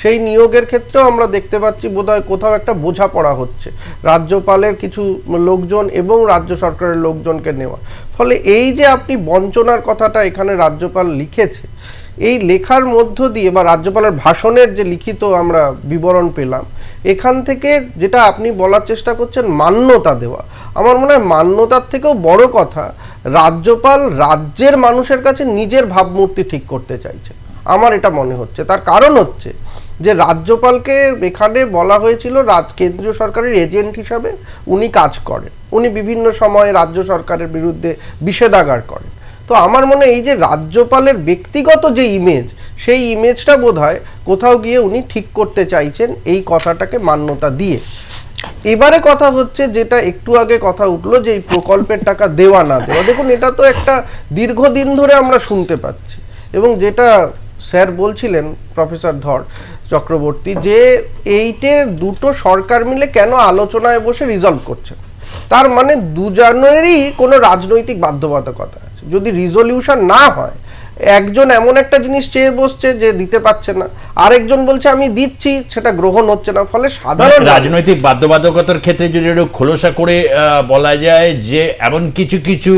সেই নিয়োগের ক্ষেত্রেও আমরা দেখতে পাচ্ছি বোধহয় কোথাও একটা বোঝাপড়া হচ্ছে। রাজ্যপালের কিছু লোকজন এবং রাজ্য সরকারের লোকজনকে নেওয়া। ফলে এই যে আপনি বঞ্চনার কথাটা এখানে রাজ্যপাল লিখেছে, এই লেখার মধ্য দিয়ে বা রাজ্যপালের ভাষণের যে লিখিত আমরা বিবরণ পেলাম, এখান থেকে যেটা আপনি বলার চেষ্টা করছেন মান্যতা দেওয়া। আমার মনে হয় মান্যতার থেকেও বড় কথা, রাজ্যপাল রাজ্যের মানুষের কাছে নিজের ভাবমূর্তি ঠিক করতে চাইছে আমার এটা মনে হচ্ছে। তার কারণ হচ্ছে যে রাজ্যপালকে এখানে বলা হয়েছিল রাজ- কেন্দ্রীয় সরকারের এজেন্ট হিসাবে উনি কাজ করেন। উনি বিভিন্ন সময়ে রাজ্য সরকারের বিরুদ্ধে বিষেধাগার করেন। তো আমার মনে এই যে রাজ্যপালের ব্যক্তিগত যে ইমেজ সেই ইমেজটা বোধ কোথাও গিয়ে উনি ঠিক করতে চাইছেন এই কথাটাকে মান্যতা দিয়ে। এবারে কথা হচ্ছে যেটা একটু আগে কথা উঠল যে এই প্রকল্পের টাকা দেওয়া না দেওয়া। দেখুন, এটা তো একটা দীর্ঘদিন ধরে আমরা শুনতে পাচ্ছি। এবং যেটা স্যার বলছিলেন, প্রফেসর ধর চক্রবর্তী, যে এইটে দুটো সরকার মিলে কেন আলোচনায় বসে রিজলভ করছে? তার মানে দুজনেরই কোনো রাজনৈতিক বাধ্যবাধকতা আছে। যদি রিজলিউশন না হয়, একজন এমন একটা জিনিস চেয়ে বসছে যে দিতে পারছে না, আরেকজন বলছে আমি দিচ্ছি, সেটা গ্রহণ হচ্ছে না, ফলে সাধারণ রাজনৈতিক বাধ্যবাধকতার ক্ষেত্রে যদি একটু খোলসা করে বলা যায় যে এমন কিছু কিছু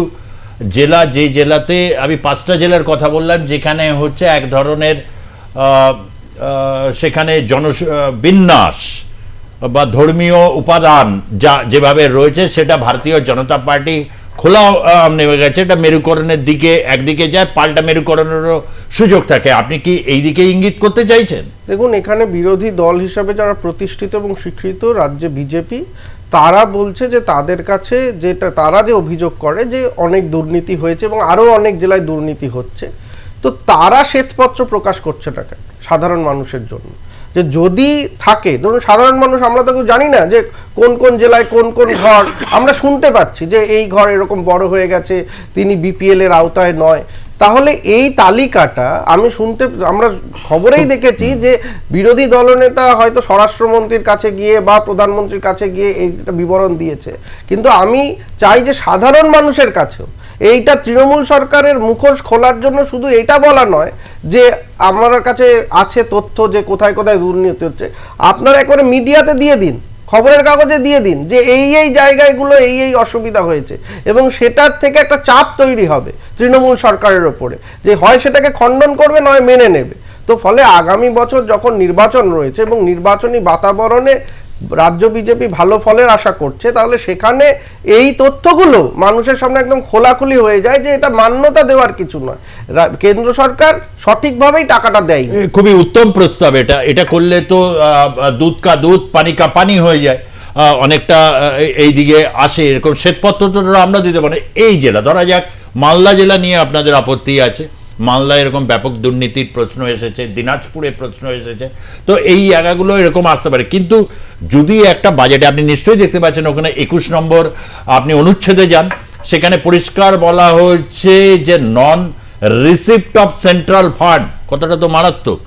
জেলা, যে জেলাতে আমি পাঁচটা জেলার কথা বললাম, যেখানে হচ্ছে এক ধরনের সেখানে জন বিন্যাস বা ধর্মীয় উপাদান যা যেভাবে রয়েছে, সেটা ভারতীয় জনতা পার্টি খোলা নেমে গেছে। এটা মেরুকরণের দিকে, একদিকে যায়, পাল্টা মেরুকরণেরও সুযোগ থাকে। আপনি কি এই দিকে ইঙ্গিত করতে চাইছেন? দেখুন, এখানে বিরোধী দল হিসাবে যারা প্রতিষ্ঠিত এবং স্বীকৃত, রাজ্যে বিজেপি তারা বলছে যে তাদের কাছে যেটা, তারা যে অভিযোগ করে যে অনেক দুর্নীতি হয়েছে এবং আরও অনেক জেলায় দুর্নীতি হচ্ছে, তো তারা শ্বেতপত্র প্রকাশ করছে না কেন সাধারণ মানুষের জন্য? যে যদি থাকে, ধরুন সাধারণ মানুষ, আমরা তো কেউ জানি না যে কোন কোন জেলায় কোন কোন ঘর, আমরা শুনতে পাচ্ছি যে এই ঘর এরকম বড় হয়ে গেছে, তিনি বিপিএল এর আওতায় নয় তাহলে এই তালিকাটা আমি শুনতে, আমরা খবরেই দেখেছি যে বিরোধী দলনেতা হয়তো স্বরাষ্ট্রমন্ত্রীর কাছে গিয়ে বা প্রধানমন্ত্রীর কাছে গিয়ে এইটা বিবরণ দিয়েছে। কিন্তু আমি চাই যে সাধারণ মানুষের কাছেও এইটা তৃণমূল সরকারের মুখোশ খোলার জন্য শুধু এটা বলা নয় যে আমার কাছে আছে তথ্য যে কোথায় কোথায় দুর্নীতি হচ্ছে। আপনারা একবারে মিডিয়াতে দিয়ে দিন। খবরের কাগজে দিয়ে দিন যে এই এই জায়গাগুলো এই এই অসুবিধা হয়েছে। এবং সেটার থেকে একটা চাপ তৈরি হবে তৃণমূল সরকারের ওপরে। যে হয় সেটাকে খণ্ডন করবে, নয় মেনে নেবে। তো ফলে আগামী বছর যখন নির্বাচন রয়েছে এবং নির্বাচনী বাতাবরণে রাজ্য বিজেপি ভালো ফলের আশা করছে, তাহলে সেখানে এই তথ্যগুলো মানুষের সামনে একদম খোলাখুলি হয়ে যায় যে এটা মান্যতা দেওয়ার কিছু নয়। কেন্দ্র সরকার সঠিকভাবেই টাকাটা দেয় খুবই উত্তম প্রস্তাব এটা। এটা করলে তো দুধ কা দুধ, পানি কা পানি হয়ে যায়। অনেকটা এই দিকে আসে এরকম। শ্বেতপত্র তো আমরা দিতে পারি এই জেলা, ধরা যাক, মালদা জেলা নিয়ে আপনাদের আপত্তি আছে। মালদা এরকম ব্যাপক দুর্নীতির প্রশ্ন এসেছে, দিনাজপুরে প্রশ্ন এসেছে। তো এই জায়গাগুলো এরকম আসতে পারে। কিন্তু যদি একটা বাজেটে আপনি নিশ্চয়ই দেখতে পাচ্ছেন ওখানে একুশ নম্বর, আপনি অনুচ্ছেদে যান, সেখানে পরিষ্কার বলা হয়েছে যে non receipt of central fund কথাটা তো মারাত্মক।